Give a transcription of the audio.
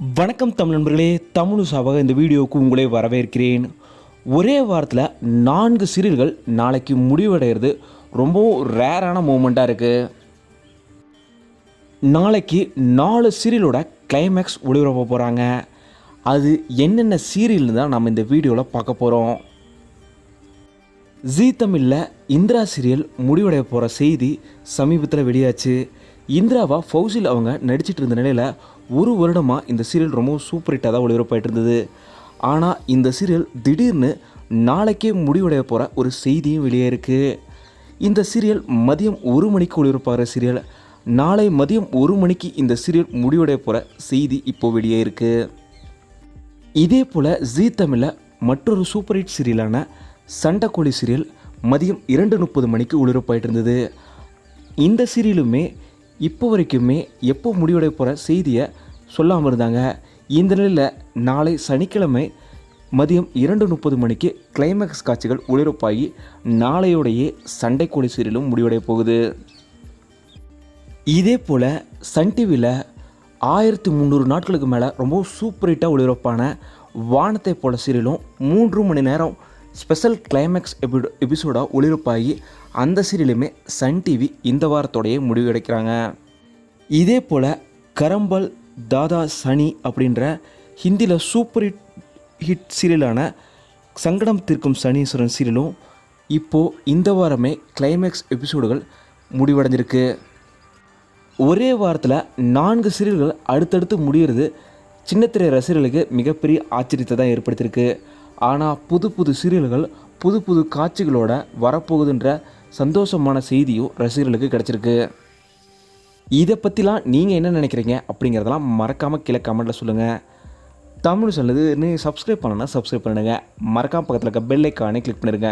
வணக்கம் தமிழ் நண்பர்களே தமிழ் சாவாக இந்த வீடியோவுக்கு உங்களே வரவேற்கிறேன். ஒரே வாரத்தில் நான்கு சீரியல்கள் நாளைக்கு முடிவடைகிறது. ரொம்பவும் ரேரான மூமெண்ட்டாக இருக்குது நாளைக்கு நாலு சீரியலோட கிளைமேக்ஸ் ஒளிபரப்ப போகிறாங்க அது என்னென்ன சீரியல்னு தான் நம்ம இந்த வீடியோவில் பார்க்க போகிறோம் ஜீ தமிழில் இந்திரா சீரியல் முடிவடைய போகிற செய்தி சமீபத்தில் வெளியாச்சு. இந்திராவா ஃபௌசில் அவங்க நடிச்சிட்டு இருந்த நிலையில் ஒரு வருடமாக இந்த சீரியல் ரொம்ப சூப்பர் ஹிட்டாக தான் ஒளிபரப்பாயிட்டு இருந்தது. ஆனால் இந்த சீரியல் திடீர்னு நாளைக்கே முடிவடைய போகிற ஒரு செய்தியும் வெளியே இருக்குது இந்த சீரியல் மதியம் ஒரு மணிக்கு ஒளிபரப்பாகிற சீரியல் நாளை மதியம் ஒரு மணிக்கு இந்த சீரியல் முடிவடைய போகிற செய்தி இப்போ வெளியே இருக்குது இதே போல் ஜீ தமிழில் மற்றொரு சூப்பர் ஹிட் சீரியலான சண்டைக்கோழி சீரியல் மதியம் இரண்டு முப்பது மணிக்கு ஒளிபரப்பாயிட்டு இருந்தது. இந்த சீரியலுமே இப்போ வரைக்குமே எப்போ முடிவடைய போகிற செய்தியை சொல்லாமல் இருந்தாங்க. இந்த நிலையில் நாளை சனிக்கிழமை மதியம் இரண்டு முப்பது மணிக்கு கிளைமேக்ஸ் காட்சிகள் ஒளிபரப்பாகி நாளையோடையே சண்டைக்கோழி சீரியலும் முடிவடைய போகுது. இதே போல் சன் டிவியில் ஆயிரத்தி முந்நூறு நாட்களுக்கு மேலே ரொம்ப சூப்பர் ஹிட்டாக ஒளிபரப்பான வானத்தை போல சீரியலும் மூன்று மணி நேரம் ஸ்பெஷல் கிளைமேக்ஸ் எபி எபிசோடாக ஒளிபரப்பாகி அந்த சீரியலுமே சன் டிவி இந்த வாரத்தோடையே முடிவெடுக்கிறாங்க இதே போல் கரம்பல் தாதா சனி அப்படின்ற ஹிந்தியில் சூப்பர் ஹிட் ஹிட் சீரியலான சங்கடம் தீர்க்கும் சனீஸ்வரன் சீரியலும் இப்போது இந்த வாரமே கிளைமேக்ஸ் எபிசோடுகள் முடிவடைஞ்சிருக்கு. ஒரே வாரத்தில் நான்கு சீரியல்கள் அடுத்தடுத்து முடிகிறது சின்னத்திரை ரசிகர்களுக்கு மிகப்பெரிய ஆச்சரியத்தை தான் ஏற்படுத்தியிருக்கு. ஆனால் புது புது சீரியல்கள் புது புது காட்சிகளோட வரப்போகுதுன்ற சந்தோஷமான செய்தியும் ரசிகர்களுக்கு கிடச்சிருக்கு. இதை பற்றிலாம் நீங்கள் என்ன நினைக்கிறீங்க அப்படிங்கிறதெல்லாம் மறக்காமல் கீழே கமெண்ட்டில் சொல்லுங்கள் தமிழ் சொல்லுது நீ சப்ஸ்கிரைப் பண்ணனா சப்ஸ்கிரைப் பண்ணுங்கள் மறக்காமல் பக்கத்தில் இருக்க பெல் ஐக்கானே கிளிக் பண்ணிடுங்க.